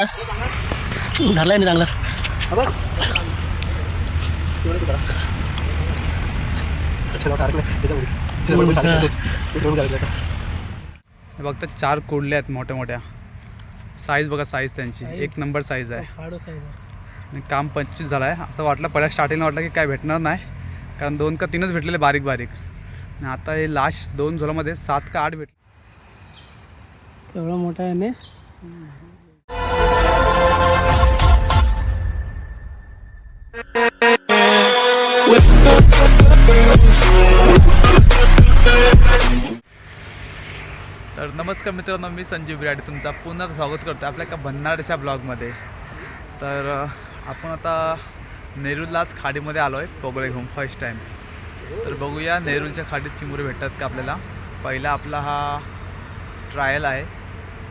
धरलाय नाही चांगला. बघता चार कोडले आहेत मोठ्या मोठ्या साईज बघा साईज त्यांची. एक नंबर साईज आहे. फाडच आहे. आणि काम पंचवीस झालं आहे असं वाटलं पहिल्या स्टार्टिंगला वाटलं की काय भेटणार नाही. कारण दोन का तीनच भेटलेले बारीक बारीक आणि आता हे लास्ट दोन झोलामध्ये सात का आठ भेटले. केवढा मोठा आहे तर नमस्कार मित्रांनो मी संजीव बिराडे तुमचा पुन्हा स्वागत करतो आपल्या एका भन्नाडच्या ब्लॉगमध्ये. तर आपण आता नेरूळलाच खाडीमध्ये आलो आहे पोगळे घेऊन फर्स्ट टाईम तर बघूया नेरूलच्या खाडीत चिमुरे भेटतात का आपल्याला. पहिला आपला हा ट्रायल आहे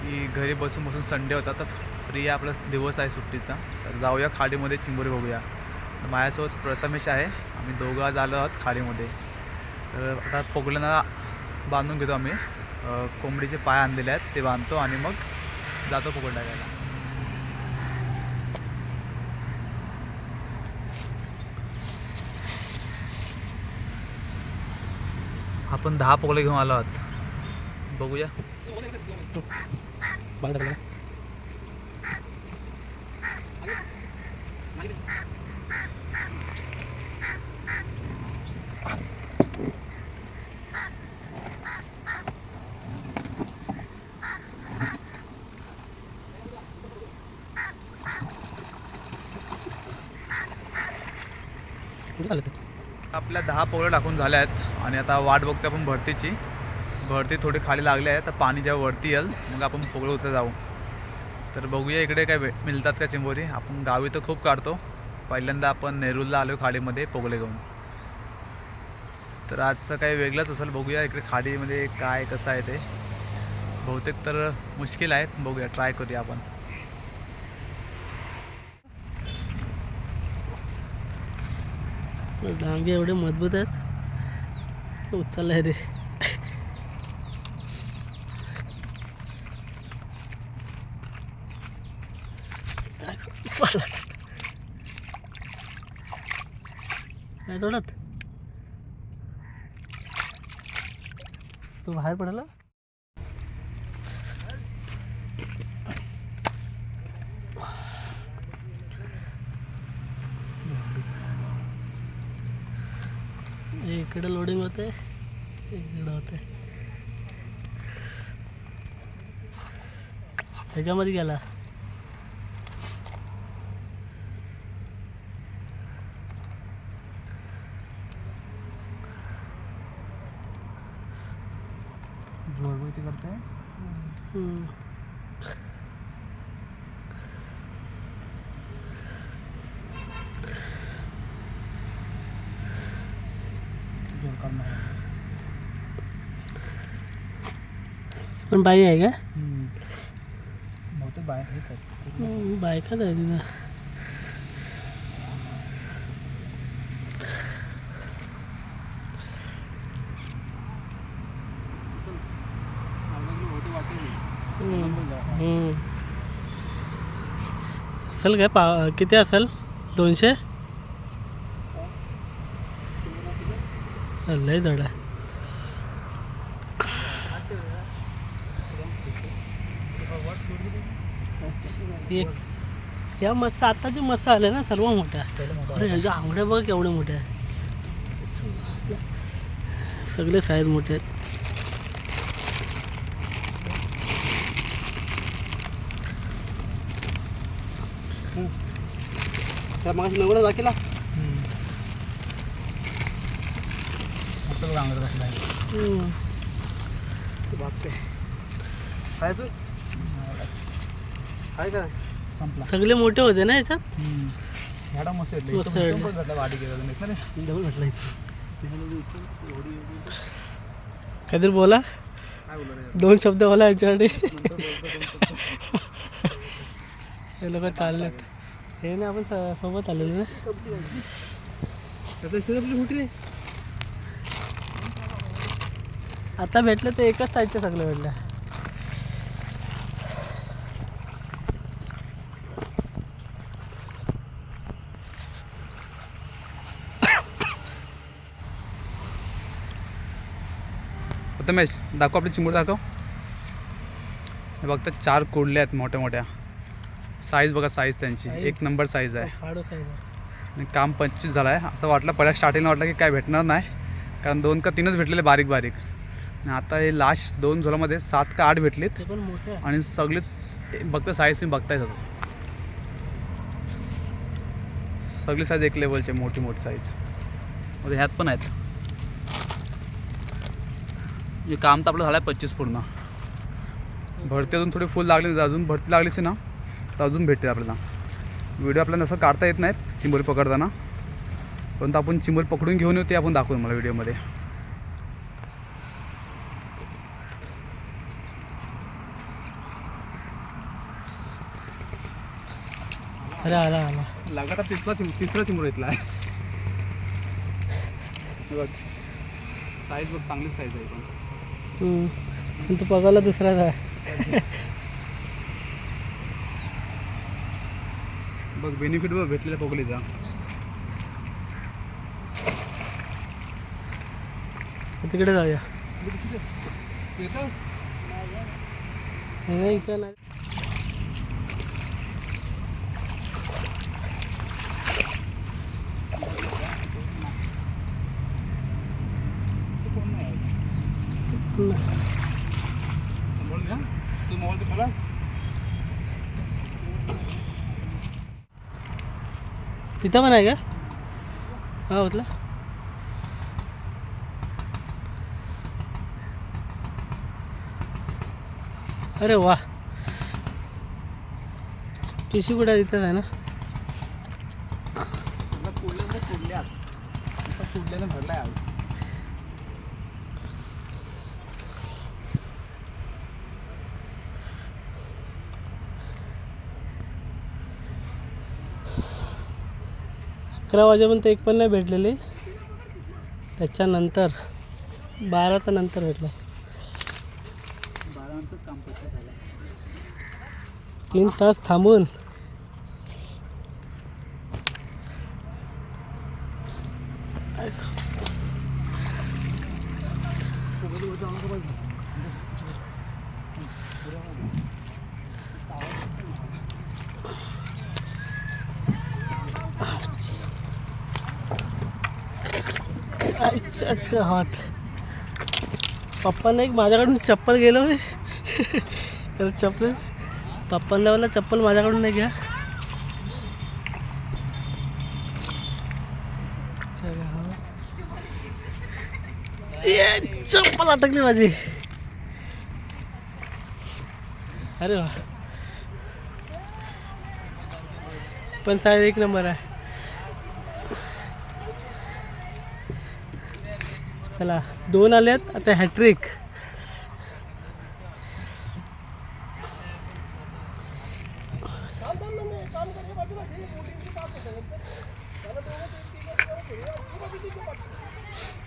की घरी बसून बसून संडे होता तर फ्री आपला दिवस आहे सुट्टीचा. तर जाऊया खाडीमध्ये चिमुरे बघूया. तर माझ्यासोबत प्रथमेश आहे. आम्ही दोघं आज आलो आहोत खाडीमध्ये. तर आता पोगल्यांना बांधून घेतो आम्ही. कोंबडीचे पाय आणलेले आहेत. ते बांधतो आणि मग जातो पकड टाकायला आपण दहा पोगले घेऊन आलो आहोत. बघूया. आपल्या दहा पोगळे टाकून झाल्या आहेत आणि आता वाट बघतो आपण भरतीची. भरती थोडी खाली लागली आहे तर पाणी जेव्हा वरती येईल मग आपण पोगळे उतर जाऊ. तर बघूया इकडे काय भे मिळतात का चिंबोरी. आपण गावी तर खूप काढतो. पहिल्यांदा आपण नेरूलला आलो खाडीमध्ये पोगले घेऊन. तर आजचं काही वेगळंच असेल बघूया इकडे खाडीमध्ये काय कसं आहे ते. बहुतेक तर मुश्किल आहे बघूया ट्राय करूया आपण. डांगे एवढे मजबूत आहेत. उचललाय रे. उचलला. नाही सोडत. तू बाहेर पडला इकडे लोडिंग होते इकडे होते त्याच्यामध्ये गेला जोडवरती करते हम्म. जोड करणार पण बाई आहे का? बहुतेक बाहेर बायकाच आहे तिथं. असेल काय पा किती असेल? दोनशे? लय जड आहे. एक या मस्त आत्ताचे मस्त आले ना सर्व मोठ्या. अरे ह्याच्या आंगड्या बघ केवढ्या मोठ्या आहेत. सगळे साईज मोठे आहेत. त्या मग नवरा दाखिला हम्म. बापरे. काय तू? काय काय संपला. सगळे मोठे होते ना याच्यात? झाडा मस्त. वाटी डबल काहीतरी बोला. दोन शब्द बोला याच्यासाठी. हे लोक चाललेत. हे ना आपण सोबत आलेलो ना. आता सगळं आपली आता भेटलं ते एकाच साईडचं सगळे भेटलं. आता मॅच दाखव आपली चिमूर दाखव. हे बघता चार कोडल्या आहेत मोठ्या मोठ्या. साईज बघा साईज त्यांची. एक नंबर साईज आहे. आणि काम पंचवीस झालं आहे असं वाटलं पहिल्या स्टार्टिंगला वाटलं की काय भेटणार नाही. कारण दोन का तीनच भेटलेले बारीक बारीक. आणि आता हे लास्ट दोन झोलामध्ये सात का आठ भेटलेत. आणि सगळे बघता साईज तुम्ही बघताय सगळं. सगळी साईज एक लेवलचे मोठी मोठी साईजमध्ये ह्यात पण आहेत. हे काम तर आपलं झालं आहे पच्चीस पूर्ण. भरती अजून थोडी फुल लागली अजून भरती लागलीच ना तर अजून भेटते आपल्याला. व्हिडिओ आपल्याला नसं काढता येत नाहीत चिंबोरी पकडताना. परंतु आपण चिंबोरी पकडून घेऊन येऊ ते आपण दाखवू मला व्हिडिओमध्ये अरे आला आला. लगातार तिसरा चिम तिसरा चिमूर इथला आहे बघ. साईज बघ चांगली साईज आहे पण. हम्म. पण तू पगाला दुसराच आहे. बघ बेनिफिट बघ भेटलेल्या पोकलीचा तिकडे जाऊया. नाही इथं नाही नाही. तू मोबाईल तर खलास तिथं पण आहे का? हा होतला अरे वा. पिशी कुठं तिथंच आहे ना? अकरा वाजेपर्यंत एक पण नाही भेटलेली. त्याच्यानंतर बाराच्या नंतर भेटलं. तीन तास थांबून हात. पप्पांना एक माझ्याकडून चप्पल गेलो मी तर चप्पल पप्पांना मला चप्पल माझ्याकडून नाही घ्या. ये, चप्पल अटकली माझी. अरे वा. पण साईज एक नंबर आहे. चला दोन आलेत. आता हॅट्रिक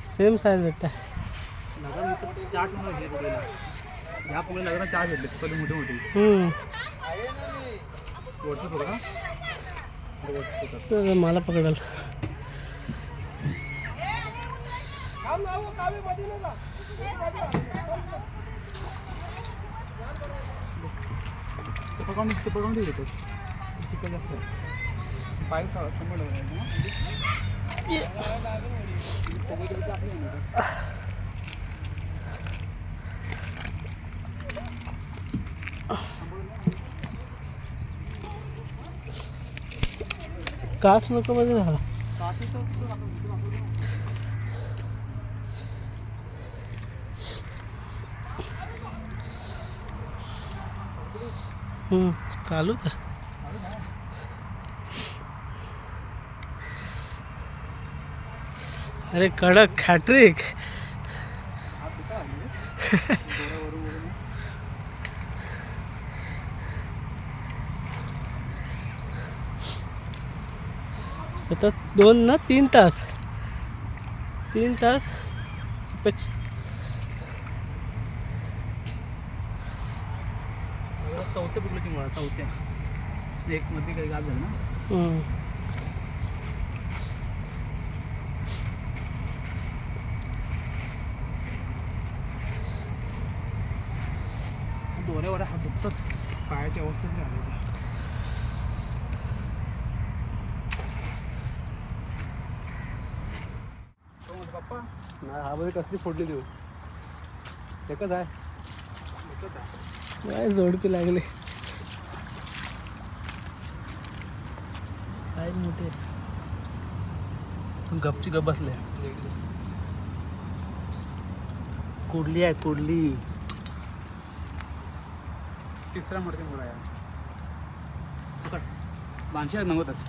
सेम साईज भेटतं लग्न चार चिमूर घेतले पोकलीला ह्या पोकलीला लग्न चार भेटले पहिले मोठे मोठे हम्म. वरचं बघा तर मला पकडाल ते पकडून ते पकडून ठेवले चिकन जास्त पाय समोर ना. काच नको मध्ये झाला हम्म, चालूच अरे कडक हॅट्रिक. सतत दोन ना तीन तास. तीन तास. पेक्षा चौथ्या एक मध्ये काही गाव झालं ना दोऱ्यावर हात दुखतात. पायाच्या अवस्थेत घालायचं पप्पा नाही हा मध्ये कसली फोडली देऊ? एकच आहे. एकच आहे. जोडपी लागले. साईज मोठे गपची गप बसले. कुडली आहे कुडली. तिसरा मडके मुळा आहे. बांशी नव्हतच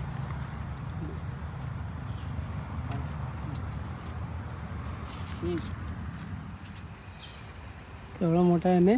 केवढा मोठा आहे ने?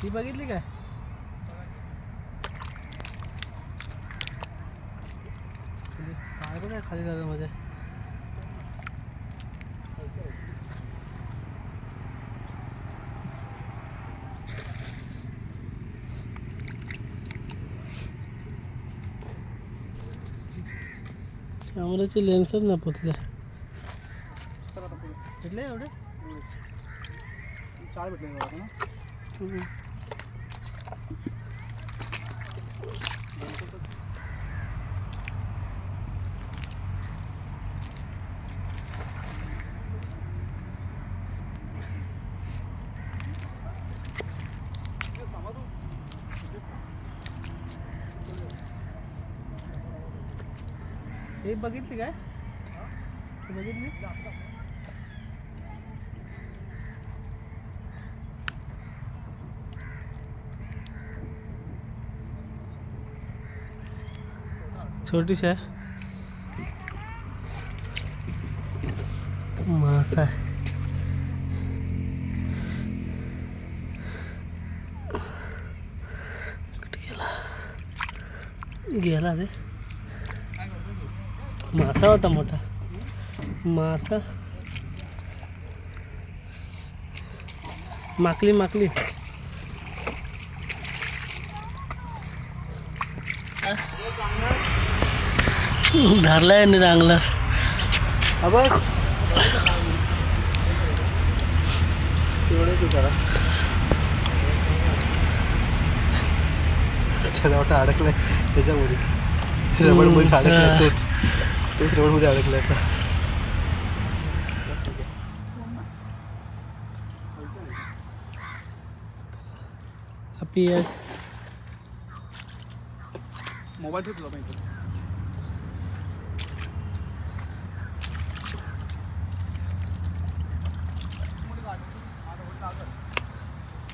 ती बघितली काय? काय खाली दादा माझ्या कॅमेराची लेन्सच पोचल्या भेटले एवढे? चार भेटले ना. हे बघितली काय हे? बघितली छोटीशी आहे. मासा आहे. गेला? गेला रे. मासा होता मोठा. मासा. माकली माकली. धरलाय आणि चांगला. त्याचा अडकलाय. त्याच्यामध्ये. रबडमध्ये अडकलाय हा. तोच. तोच रबडमध्ये अडकलाय मोबाईल ठेव तुला माहिती?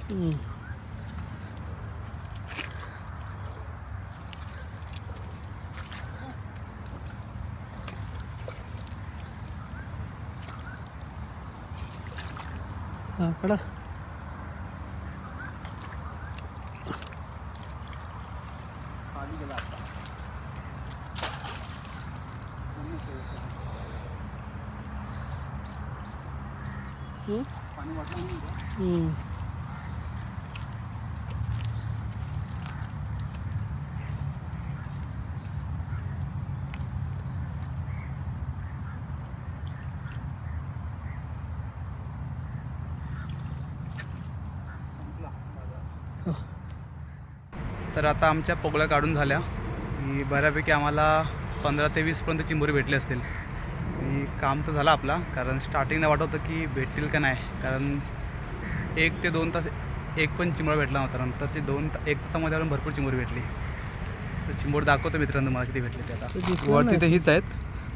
हम्म. हा कडा खाली गेला आता हम्म? पाणी वाटलं म्हणून का? हम्म. संपला बाजार. तर आता आमच्या पोगळ्या काढून झाल्या. आणि बऱ्यापैकी आम्हाला पंधरा ते वीसपर्यंत चिंबोरी भेटली असतील. आणि काम तर झालं आपला कारण स्टार्टिंगला वाटत होतं की भेटतील का नाही. कारण एक ते दोन तास एक पण चिंबोरा भेटला नव्हता. नंतरचे दोन ता एक तासामध्ये आपण भरपूर चिंबोरी भेटली. तर चिंबोर दाखवतो मित्रांनो मला किती भेटले ते आता. वरती. तर हीच आहेत.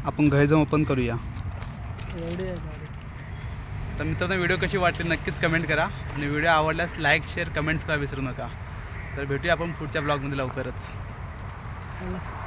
आपण घरी जाऊन ओपन करूया. तर मित्रांनो व्हिडिओ कशी वाटली नक्कीच कमेंट करा. आणि व्हिडिओ आवडल्यास लाईक शेअर कमेंट्स करा विसरू नका. तर भेटूया आपण पुढच्या ब्लॉगमध्ये लवकरच. चला.